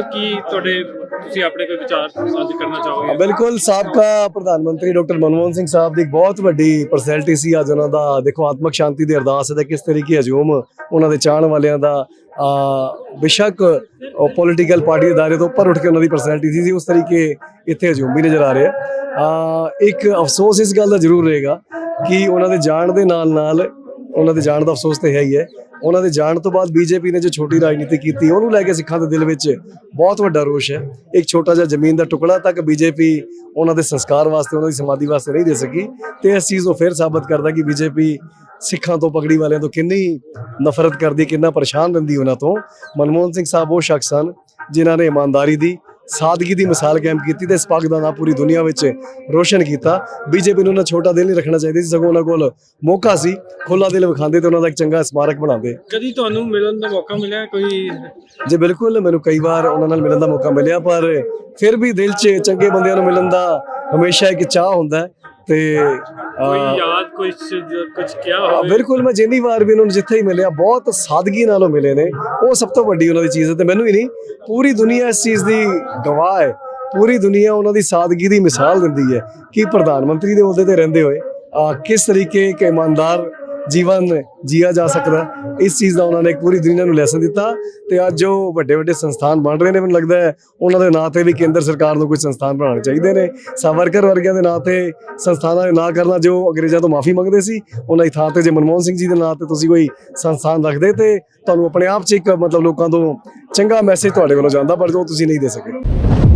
Sir, ਕੀ ਤੁਹਾਡੇ ਤੁਸੀਂ ਆਪਣੇ ਕੋਈ ਵਿਚਾਰ ਸਾਂਝੇ ਕਰਨਾ ਚਾਹੋਗੇ? ਬਿਲਕੁਲ, ਸਾਬਕਾ ਪ੍ਰਧਾਨ ਮੰਤਰੀ ਡਾਕਟਰ ਮਨਮੋਹਨ ਸਿੰਘ ਸਾਹਿਬ ਦੀ ਬਹੁਤ ਵੱਡੀ ਪਰਸਨੈਲਿਟੀ ਸੀ। ਅੱਜ ਉਹਨਾਂ ਦਾ ਦੇਖੋ, ਆਤਮਕ ਸ਼ਾਂਤੀ ਦੀ ਅਰਦਾਸ ਹੈ ਤੇ ਕਿਸ ਤਰੀਕੇ ਹਜੂਮ ਉਹਨਾਂ ਦੇ ਚਾਹਣ ਵਾਲਿਆਂ ਦਾ ਬਿਸ਼ੱਕ ਪੋਲੀਟੀਕਲ ਪਾਰਟੀ ਦੇ ਤੋਂ ਉੱਪਰ ਉੱਠ ਕੇ ਉਹਨਾਂ ਦੀ ਪਰਸਨੈਲਿਟੀ ਸੀ ਉਸ ਤਰੀਕੇ ਇੱਥੇ ਹਜੂਮ ਵੀ ਨਜ਼ਰ ਆ ਰਿਹਾ। ਇੱਕ ਅਫਸੋਸ ਇਸ ਗੱਲ ਦਾ ਜ਼ਰੂਰ ਰਹੇਗਾ ਕਿ ਉਹਨਾਂ ਦੇ ਜਾਣ ਦੇ ਨਾਲ ਨਾਲ ਉਹਨਾਂ ਦੇ ਜਾਣ ਦਾ ਅਫਸੋਸ ਤੇ ਹੈ ਹੀ ਹੈ ਉਹਨਾਂ ਦੇ ਜਾਣ ਤੋਂ ਬਾਅਦ ਬੀਜੇਪੀ ਨੇ ਜੋ ਛੋਟੀ ਰਾਜਨੀਤੀ ਕੀਤੀ, ਉਹਨੂੰ ਲੈ ਕੇ ਸਿੱਖਾਂ ਦੇ ਦਿਲ ਵਿੱਚ ਬਹੁਤ ਵੱਡਾ ਰੋਸ਼ ਹੈ। ਇੱਕ ਛੋਟਾ ਜਿਹਾ ਜ਼ਮੀਨ ਦਾ ਟੁਕੜਾ ਤੱਕ ਬੀਜੇਪੀ ਉਹਨਾਂ ਦੇ ਸੰਸਕਾਰ ਵਾਸਤੇ, ਉਹਨਾਂ ਦੀ ਸਮਾਧੀ ਵਾਸਤੇ ਨਹੀਂ ਦੇ ਸਕੀ ਤੇ ਇਸ ਚੀਜ਼ ਨੂੰ ਫਿਰ ਸਾਬਤ ਕਰਦਾ ਕਿ ਬੀਜੇਪੀ ਸਿੱਖਾਂ ਤੋਂ, ਪਗੜੀ ਵਾਲਿਆਂ ਤੋਂ ਕਿੰਨੀ ਨਫ਼ਰਤ ਕਰਦੀ, ਕਿੰਨਾ ਪਰੇਸ਼ਾਨ ਰਹਿੰਦੀ ਉਹਨਾਂ ਤੋਂ। ਮਨਮੋਹਨ ਸਿੰਘ ਸਾਹਿਬ ਉਹ ਸ਼ਖਸ ਹਨ ਜਿਨ੍ਹਾਂ ਨੇ ਇਮਾਨਦਾਰੀ ਦੀ ਸਾਦਗੀ ਦੀ ਮਿਸਾਲ ਕਾਇਮ ਕੀਤੀ ਤੇ ਇਸ ਪੱਗ ਦਾ ਨਾਂ ਪੂਰੀ ਦੁਨੀਆ ਵਿੱਚ ਰੋਸ਼ਨ ਕੀਤਾ। ਬੀਜੇਪੀ ਨੂੰ ਉਹਨਾਂ ਛੋਟਾ ਦਿਲ ਨਹੀਂ ਰੱਖਣਾ ਚਾਹੀਦਾ ਸੀ ਸਗੋਂ ਉਹਨਾਂ ਕੋਲ ਮੌਕਾ ਸੀ ਖੁੱਲਾ ਦਿਲ ਵਿਖਾਉਂਦੇ ਤੇ ਉਹਨਾਂ ਦਾ ਇੱਕ ਚੰਗਾ ਸਮਾਰਕ ਬਣਾਉਂਦੇ। ਕਦੀ ਤੁਹਾਨੂੰ ਮਿਲਣ ਦਾ ਮੌਕਾ ਮਿਲਿਆ ਕੋਈ? ਜੀ ਬਿਲਕੁਲ ਮੈਨੂੰ ਕਈ ਵਾਰ ਉਹਨਾਂ ਨਾਲ ਮਿਲਣ ਦਾ ਮੌਕਾ ਮਿਲਿਆ ਪਰ ਫਿਰ ਵੀ ਦਿਲ 'ਚ ਚੰਗੇ ਬੰਦਿਆਂ ਨੂੰ ਮਿਲਣ ਦਾ ਹਮੇਸ਼ਾ ਇੱਕ ਚਾਹ ਹੁੰਦਾ ਹੈ। ਤੇ ਕੋਈ ਯਾਦ ਕੋਈ ਕੁਝ ਕਿਹਾ ਹੋਵੇ? ਬਿਲਕੁਲ ਮੈਂ ਜਿੰਨੀ ਵਾਰ ਵੀ ਉਹਨਾਂ ਨੂੰ ਜਿੱਥੇ ਹੀ ਮਿਲਿਆ ਬਹੁਤ ਸਾਦਗੀ ਨਾਲ ਉਹ ਮਿਲੇ ਨੇ। ਉਹ ਸਭ ਤੋਂ ਵੱਡੀ ਉਹਨਾਂ ਦੀ ਚੀਜ਼ ਹੈ ਤੇ ਮੈਨੂੰ ਹੀ ਨਹੀਂ ਪੂਰੀ ਦੁਨੀਆ ਇਸ ਚੀਜ਼ ਦੀ ਗਵਾਹ ਹੈ। ਪੂਰੀ ਦੁਨੀਆ ਉਹਨਾਂ ਦੀ ਸਾਦਗੀ ਦੀ ਮਿਸਾਲ ਦਿੰਦੀ ਹੈ ਕਿ ਪ੍ਰਧਾਨ ਮੰਤਰੀ ਦੇ ਅਹੁਦੇ ਤੇ ਰਹਿੰਦੇ ਹੋਏ ਕਿਸ ਤਰੀਕੇ ਇੱਕ ਇਮਾਨਦਾਰ ਜੀਵਨ ਜੀਆ ਜਾ ਸਕਦਾ। ਇਸ ਚੀਜ਼ ਦਾ ਉਹਨਾਂ ਨੇ ਪੂਰੀ ਦੁਨੀਆ ਨੂੰ ਲੈਸਨ ਦਿੱਤਾ ਤੇ ਅੱਜ ਜੋ ਵੱਡੇ ਵੱਡੇ ਸੰਸਥਾਨ ਬਣ ਰਹੇ ਨੇ, ਮੈਨੂੰ ਲੱਗਦਾ ਹੈ ਉਹਨਾਂ ਦੇ ਨਾਂ ਤੇ ਵੀ ਕੇਂਦਰ ਸਰਕਾਰ ਨੂੰ ਕੋਈ ਸੰਸਥਾਨ ਬਣਾਉਣੇ ਚਾਹੀਦੇ ਨੇ। ਸਾਵਰਕਰ ਵਰਗਿਆਂ ਦੇ ਨਾਂ ਤੇ ਸੰਸਥਾਨਾਂ ਦੇ ਨਾਂ ਕਰਨਾ ਜੋ ਅੰਗਰੇਜ਼ਾਂ ਤੋਂ ਮਾਫੀ ਮੰਗਦੇ ਸੀ, ਉਹਨਾਂ ਦੀ ਥਾਂ ਤੇ ਜੇ ਮਨਮੋਹਨ ਸਿੰਘ ਜੀ ਦੇ ਨਾਂ ਤੇ ਤੁਸੀਂ ਕੋਈ ਸੰਸਥਾਨ ਰੱਖਦੇ ਤੇ ਤੁਹਾਨੂੰ ਆਪਣੇ ਆਪ 'ਚ ਇੱਕ ਮਤਲਬ ਲੋਕਾਂ ਤੋਂ ਚੰਗਾ ਮੈਸੇਜ ਤੁਹਾਡੇ ਵੱਲੋਂ ਜਾਂਦਾ ਪਰ ਜੋ ਤੁਸੀਂ ਨਹੀਂ ਦੇ ਸਕੇ।